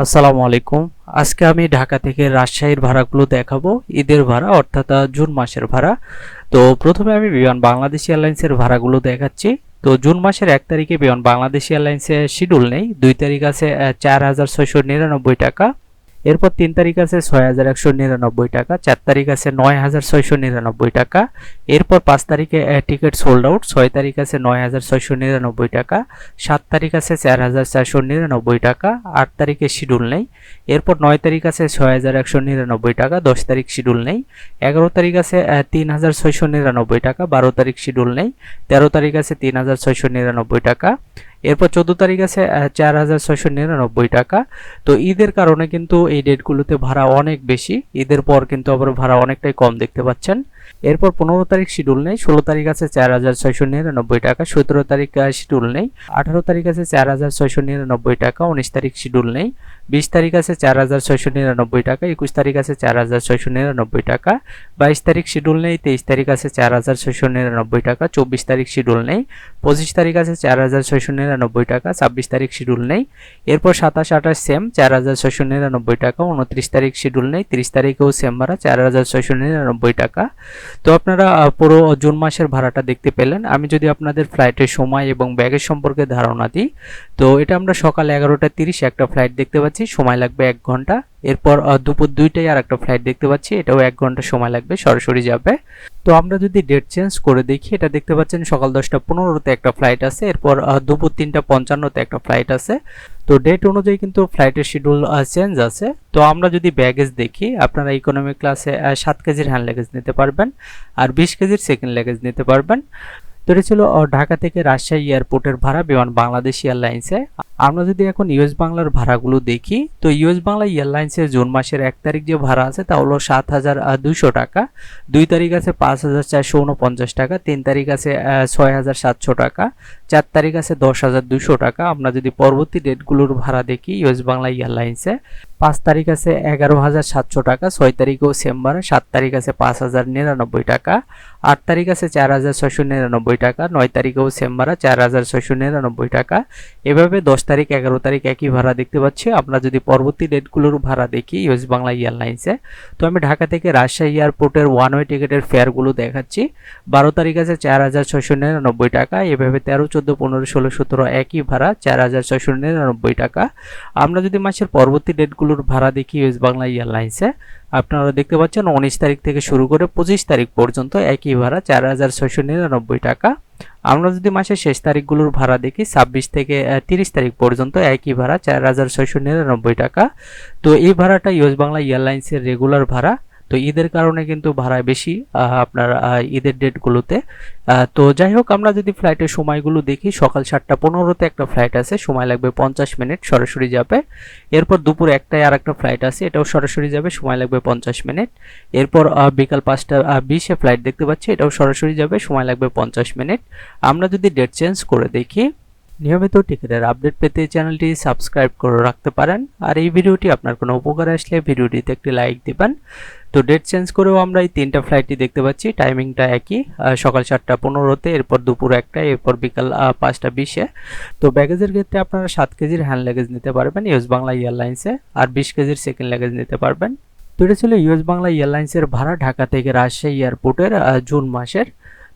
আসসালামু আলাইকুম। আজকে আমি ঢাকা থেকে রাজশাহীর ভাড়াগুলো দেখাবো, ঈদের ভাড়া অর্থাৎ জুন মাসের ভাড়া। তো প্রথমে আমি বিমান বাংলাদেশ এয়ারলাইন্সের ভাড়াগুলো দেখাচ্ছি। তো জুন মাসের এক তারিখে বিমান বাংলাদেশ এয়ারলাইন্সের শিডিউল নেই। দুই তারিখ আছে চার হাজার ছয়শো নিরানব্বই টাকা। এরপর তিন তারিখ আছে ছয় হাজার একশো নিরানব্বই টাকা, চার তারিখ আছে নয় হাজার ছয়শো নিরানব্বই টাকা, এরপর পাঁচ তারিখে টিকিট সোল্ড আউট ছয় তারিখ আছে নয় হাজার ছয়শো নিরানব্বই টাকা, সাত তারিখ আছে চার হাজার চারশো নিরানব্বই টাকা, আট তারিখে শিডিউল নেই, এরপর নয় তারিখ আছে ছয় হাজার একশো নিরানব্বই টাকা, দশ তারিখ শিডিউল নেই, এগারো তারিখ আছে তিন হাজার ছয়শো নিরানব্বই টাকা, বারো তারিখ শিডিউল নেই, তেরো তারিখ আছে তিন হাজার ছয়শো নিরানব্বই টাকা এরপর চোদ্দ তারিখ আছে চার হাজার ছয়শো নিরানব্বই টাকা। তো ঈদের কারণে কিন্তু এই ডেটগুলোতে ভাড়া অনেক বেশি। ঈদের পর কিন্তু আবার ভাড়া অনেকটাই কম দেখতে পাচ্ছেন। এরপর পনেরো তারিখ শিডিউল নেই, ষোলো তারিখ আছে চার হাজার ছয়শো নিরানব্বই টাকা, সতেরো তারিখ শিডিউল নেই। আঠারো তারিখ আছে চার হাজার ছয়শো নিরানব্বই টাকা, উনিশ তারিখ শিডিউল নেই। বিশ তারিখ আছে চার হাজার ছয়শো নিরানব্বই টাকা, একুশ তারিখ আছে চার হাজার ছয়শো নিরানব্বই টাকা। বাইশ তারিখ শিডিউল নেই, তেইশ তারিখ আছে চার হাজার ছয়শো নিরানব্বই টাকা, চব্বিশ তারিখ শিডিউল নেই। পঁচিশ তারিখ আছে চার হাজার ছয়শো নিরানব্বই টাকা, ছাব্বিশ তারিখ শিডিউল নেই। এরপর সাতাশ, আঠাশ সেম চার হাজার ছয়শো নিরানব্বই টাকা, উনত্রিশ তারিখ শিডিউল নেই, তিরিশ তারিখেও সেম ভাড়া, চার হাজার ছয়শো নিরানব্বই টাকা। তো আপনারা পুরো জুন মাসের ভাড়াটা দেখতে পেলেন। আমি যদি আপনাদের ফ্লাইটের সময় এবং ব্যাগের সম্পর্কে ধারণা দিই, তো এটা আমরা সকাল এগারোটা তিরিশ একটা ফ্লাইট দেখতে পাচ্ছি। সময় লাগবে এক ঘণ্টা। এরপর দুপুর দুইটায় আর একটা ফ্লাইট দেখতে পাচ্ছি। এটাও এক ঘণ্টা সময় লাগবে, সরাসরি যাবে। তো আমরা যদি ডেট চেঞ্জ করে দেখি, এটা দেখতে পাচ্ছেন সকাল দশটা পনেরোতে একটা ফ্লাইট আছে, এরপর দুপুর তিনটা পঞ্চান্নতে একটা ফ্লাইট আছে। তো ডেট অনুযায়ী কিন্তু ফ্লাইটের শিডিউল চেঞ্জ আছে। তো আমরা যদি ব্যাগেজ দেখি, আপনারা ইকোনমি ক্লাসে সাত কেজির হ্যান্ড লাগেজ নিতে পারবেন আর বিশ কেজির সেকেন্ড লাগেজ নিতে পারবেন। তো এটা ছিল ঢাকা থেকে রাজশাহী এয়ারপোর্টের ভাড়া বিমান বাংলাদেশ এয়ারলাইন্সে আমরা যদি এখন ইউএস বাংলার ভাড়াগুলো দেখি, তো ইউএস বাংলা এয়ারলাইন্সের জুন মাসের এক তারিখ যে ভাড়া আছে তা হলো সাত হাজার দুইশো টাকা। দুই তারিখ আছে পাঁচ হাজার চারশো উনপঞ্চাশ টাকা, তিন তারিখ আছে ছয় হাজার সাতশো টাকা, চার তারিখ আছে দশ হাজার দুশো টাকা। আমরা যদি পরবর্তী ডেটগুলোর ভাড়া দেখি ইউএস বাংলা এয়ারলাইন্সে, পাঁচ তারিখ আছে এগারো হাজার সাতশো টাকা, ছয় তারিখেও সেম ভাড়া, সাত তারিখ আছে পাঁচ হাজার নিরানব্বই টাকা, আট তারিখ আছে চার হাজার ছয়শো নিরানব্বই টাকা, নয় তারিখেও সেম ভাড়া, চার হাজার ছয়শো নিরানব্বই টাকা। এভাবে দশ তারিখ, এগারো তারিখ একই ভাড়া দেখতে পাচ্ছি। আমরা যদি পরবর্তী ডেটগুলোর ভাড়া দেখি ইউএস বাংলা এয়ারলাইন্সে তো আমি ঢাকা থেকে রাজশাহী এয়ারপোর্টের ওয়ান ওয়ে টিকিটের ফেয়ারগুলো দেখাচ্ছি। বারো তারিখ আছে চার হাজার ছয়শো নিরানব্বই টাকা। এভাবে তেরো, চোদ্দ, পনেরো, ষোলো, সতেরো একই ভাড়া চার হাজার ছয়শো নিরানব্বই টাকা। আমরা যদি মাসের পরবর্তী ডেটগুলোর ভাড়া দেখি ইউএস বাংলা এয়ারলাইন্সে আপনারা দেখতে পাচ্ছেন উনিশ তারিখ থেকে শুরু করে পঁচিশ তারিখ পর্যন্ত একই ভাড়া চার হাজার ছয়শো নিরানব্বই টাকা। আমরা যদি মাসের শেষ তারিখগুলোর ভাড়া দেখি, ছাব্বিশ থেকে তিরিশ তারিখ পর্যন্ত একই ভাড়া, চার হাজার ছয়শো নিরানব্বই টাকা। তো এই ভাড়াটা ইউএস বাংলা এয়ারলাইন্সের রেগুলার ভাড়া। তো ঈদের কারণে কিন্তু ভাড়া বেশি আপনার ঈদের ডেটগুলোতে। তো যাই হোক, আমরা যদি ফ্লাইটের সময়গুলো দেখি, সকাল সাতটা পনেরোতে একটা ফ্লাইট আছে, সময় লাগবে পঞ্চাশ মিনিট, সরাসরি যাবে। এরপর দুপুর একটায় আর একটা ফ্লাইট আছে, এটাও সরাসরি যাবে, সময় লাগবে পঞ্চাশ মিনিট। এরপর বিকাল পাঁচটা বিশে ফ্লাইট দেখতে পাচ্ছি, এটাও সরাসরি যাবে, সময় লাগবে পঞ্চাশ মিনিট। আমরা যদি ডেট চেঞ্জ করে দেখি নিয়মিত টিকিটের আপডেট পেতে চ্যানেলটি সাবস্ক্রাইব করে রাখতে পারেন। আর এই ভিডিওটি আপনার কোনো উপকারে আসলে ভিডিওটিতে একটি লাইক দিবেন। তো ডেট চেঞ্জ করেও আমরা এই তিনটা ফ্লাইটই দেখতে পাচ্ছি। টাইমিংটা একই। সকাল সাতটা পনেরোতে, এরপর দুপুর একটা এরপর বিকাল পাঁচটা বিশে। তো ব্যাগেজের ক্ষেত্রে আপনারা সাত কেজির হ্যান্ড লাগেজ নিতে পারবেন ইউএস বাংলা এয়ারলাইন্সে আর বিশ কেজির সেকেন্ড লাগেজ নিতে পারবেন। তো এটা ছিল ইউএস বাংলা এয়ারলাইন্সের ভাড়া ঢাকা থেকে রাজশাহী এয়ারপোর্টের জুন মাসের।